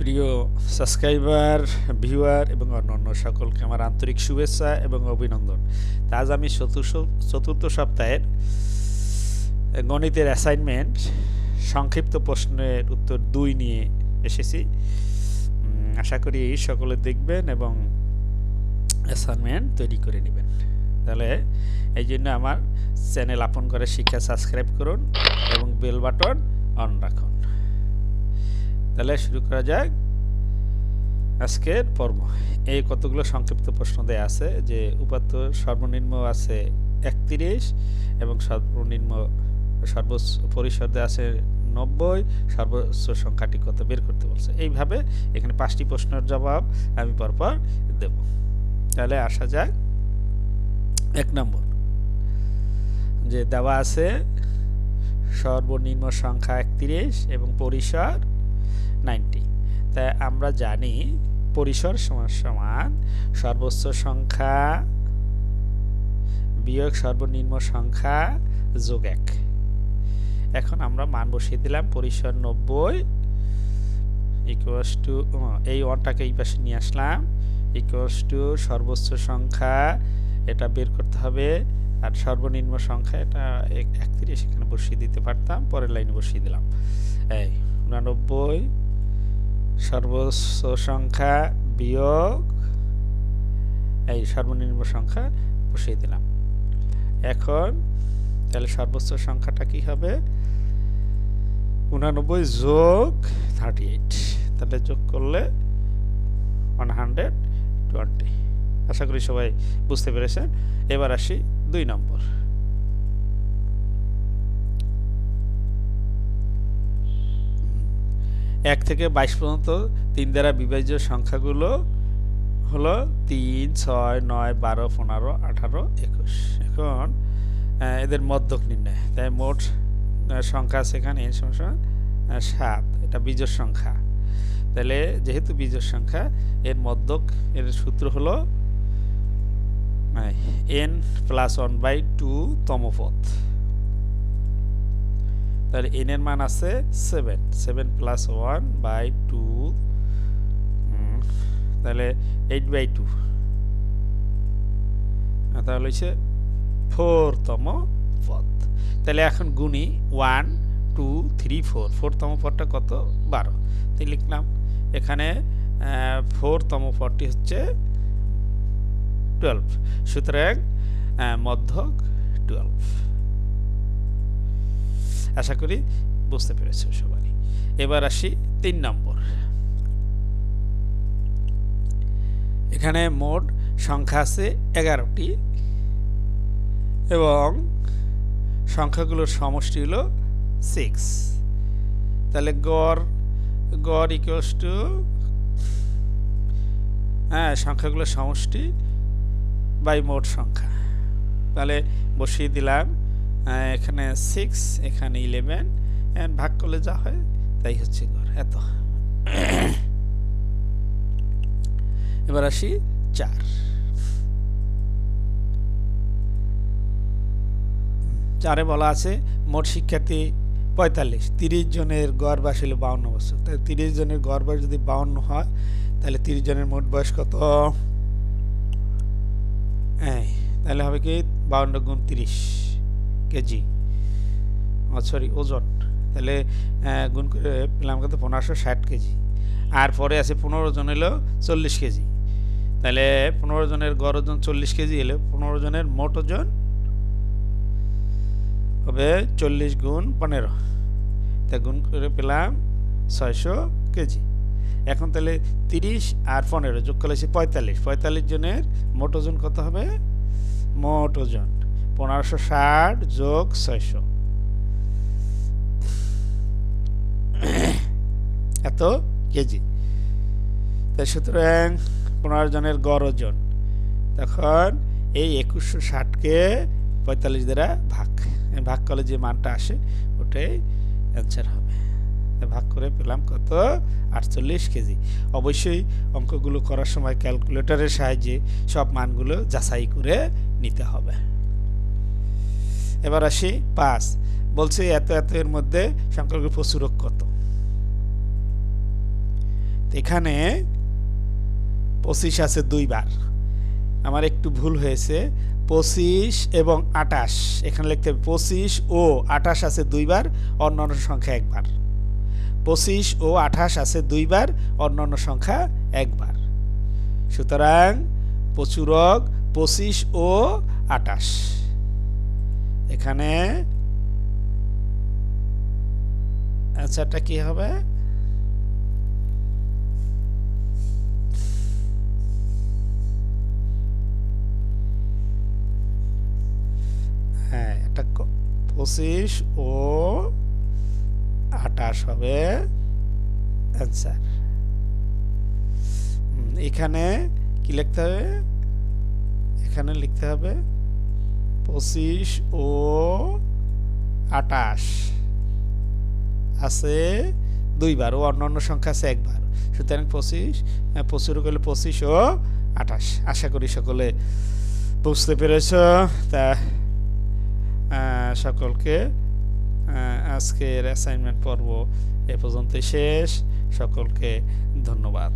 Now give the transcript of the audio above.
প্রিয় subscriber, viewer এবং অন্যান্য সকলকে আমার আন্তরিক শুভেচ্ছা এবং অভিনন্দন। আজ আমি চতুর্থ সপ্তাহের গণিতের অ্যাসাইনমেন্ট সংক্ষিপ্ত প্রশ্নের উত্তর দুই নিয়ে এসেছি। আশা করি সকলে দেখবেন এবং অ্যাসাইনমেন্ট তৈরি করে নেবেন। তাহলে এই জন্য আমার চ্যানেল আপন করে শিক্ষা সাবস্ক্রাইব করুন এবং বেল বাটন অন রাখুন। তাহলে শুরু করা যাক। আজকের পর্ব। এই কতগুলো সংক্ষিপ্ত প্রশ্ন দেয়া আছে যে, উপাত্ত সর্বনিম্ন আছে একত্রিশ এবং সর্বনিম্ন সর্বোচ্চ পরিসর দেয়া আছে নব্বই, সর্বোচ্চ সংখ্যাটি কত বের করতে বলছে। এইভাবে এখানে পাঁচটি প্রশ্নের জবাব আমি পরপর দেব। তাহলে আসা যাক। এক নম্বর, যে দেওয়া আছে সর্বনিম্ন সংখ্যা একত্রিশ এবং পরিসর নাইনটি। তাই আমরা জানি পরিসর সমান সমান সর্বোচ্চ সংখ্যা বিয়োগ সর্বনিম্ন সংখ্যা যোগ এক। এখন আমরা মান বসিয়ে দিলাম পরিসর নব্বই ইকুয়াস টু এই ওয়ানটাকে এই পাশে নিয়ে আসলাম ইকুয়াস টু সর্বোচ্চ সংখ্যা, এটা বের করতে হবে আর সর্বনিম্ন সংখ্যা এটা এক- একত্রিশ এখানে বসিয়ে দিতে পারতাম, পরের লাইনে বসিয়ে দিলাম। এই। উনানব্বই সর্বোচ্চ সংখ্যা বিয়োগ, এই সর্বনিম্ন সংখ্যা বসিয়ে দিলাম। এখন তাহলে সর্বোচ্চ সংখ্যাটা কি হবে? উনানব্বই যোগ থার্টি এইট তাহলে যোগ করলে ওয়ান হান্ড্রেড টোয়েন্টি আশা করি সবাই বুঝতে পেরেছেন। এবার আসি দুই নম্বর। এক থেকে বাইশ পর্যন্ত তিন দ্বারা বিভাজ্য সংখ্যাগুলো হলো তিন ছয় নয় বারো পনেরো আঠারো একুশ। এখন এদের মধ্যক নির্ণয়। তাই মোট সংখ্যা এখানে এন সমান, সাত। এটা বীজের সংখ্যা। তাহলে যেহেতু বীজের সংখ্যা এর মধ্যক এর সূত্র হলো N plus one by two তম পথ তাহলে এন এর মান আছে seven seven plus one by two তাহলে এইট বাই টু তাহলে হচ্ছে ফোরতম পদ। তাহলে এখন গুণি ওয়ান টু থ্রি ফোর ফোরতম পদটা কত? বারো। তাই লিখলাম এখানে ফোরতম পদটি হচ্ছে টুয়েলভ সুতরাং মধ্যক টুয়েলভ আশা করি বুঝতে পেরেছ সবাই এবার আসি তিন নম্বর। এখানে মোট সংখ্যা আছে এগারোটি এবং সংখ্যাগুলোর সমষ্টি হলো সিক্স তাহলে গড় গড় ইকুয়ালস টু হ্যাঁ সংখ্যাগুলোর সমষ্টি বাই মোট সংখ্যা। তাহলে বসিয়ে দিলাম এখানে সিক্স এখানে ইলেভেন ভাগ করলে যা হয়, তাই হচ্ছে গড়। এত। এবার আসি চার। চারে বলা আছে, মোট শিক্ষার্থী পঁয়তাল্লিশ। তিরিশ জনের গড় বয়স হলো বাউন্ন বছর। তাহলে তিরিশ জনের গড় বয়স যদি বাউন্ন হয়, তাহলে তিরিশ জনের মোট বয়স কত? হ্যাঁ তাহলে হবে কি? বাউন্ন গুণ তিরিশ। কেজি। সরি, ওজন। তাহলে গুণ করে পেলাম কত? পনেরোশো ষাট কেজি। আর পরে আছে পনেরো জন এলো চল্লিশ কেজি। তাহলে পনেরো জনের গড় ওজন চল্লিশ কেজি এলো পনেরো জনের মোট ওজন হবে চল্লিশ গুণ পনেরো। তা গুণ করে পেলাম ছয়শো কেজি। এখন তাহলে তিরিশ আর পনেরো যোগ করলে সে পঁয়তাল্লিশ। পঁয়তাল্লিশ জনের মোট ওজন কত হবে? মোট ওজন। পনেরোশো ষাট যোগ ছয়শো। এত কেজি। তাই সুতরাং পনেরো জনের গড় ওজন। তখন এই একুশশো ষাটকে পঁয়তাল্লিশ দ্বারা ভাগ। ভাগ করলে যে মানটা আসে, ওটাই অ্যান্সার হবে। ভাগ করে পেলাম কত? আটচল্লিশ কেজি। অবশ্যই অঙ্কগুলো করার সময় ক্যালকুলেটরের সাহায্যে সব মানগুলো যাচাই করে নিতে হবে। এবার আসি পাঁচ। বলছে এত এত এর মধ্যে সংখ্যাগুলো প্রচুরক কত? এখানে পঁচিশ আছে দুইবার। আমার একটু ভুল হয়েছে। পঁচিশ এবং আটাশ এখানে লিখতে হবে পঁচিশ ও আটাশ আছে দুইবার, অন্যান্য সংখ্যা একবার। পঁচিশ ও আঠাশ আছে দুইবার, অন্যান্য সংখ্যা একবার। সুতরাং প্রচুরক পঁচিশ ও আটাশ এখানে আচ্ছাটা কি হবে? হ্যাঁ এটা পঁচিশ ও আটাশ হবে অ্যান্সার। এখানে কি লিখতে হবে? এখানে লিখতে হবে পঁচিশ ও আটাশ আছে দুইবার, ও অন্যান্য সংখ্যা আছে একবার। সুতরাং পঁচিশ প্রচুর করলে পঁচিশ ও আঠাশ। আশা করি সকলে বুঝতে পেরেছ। তা সকলকে আজকের অ্যাসাইনমেন্ট পর্ব এ পর্যন্ত শেষ। সকলকে ধন্যবাদ।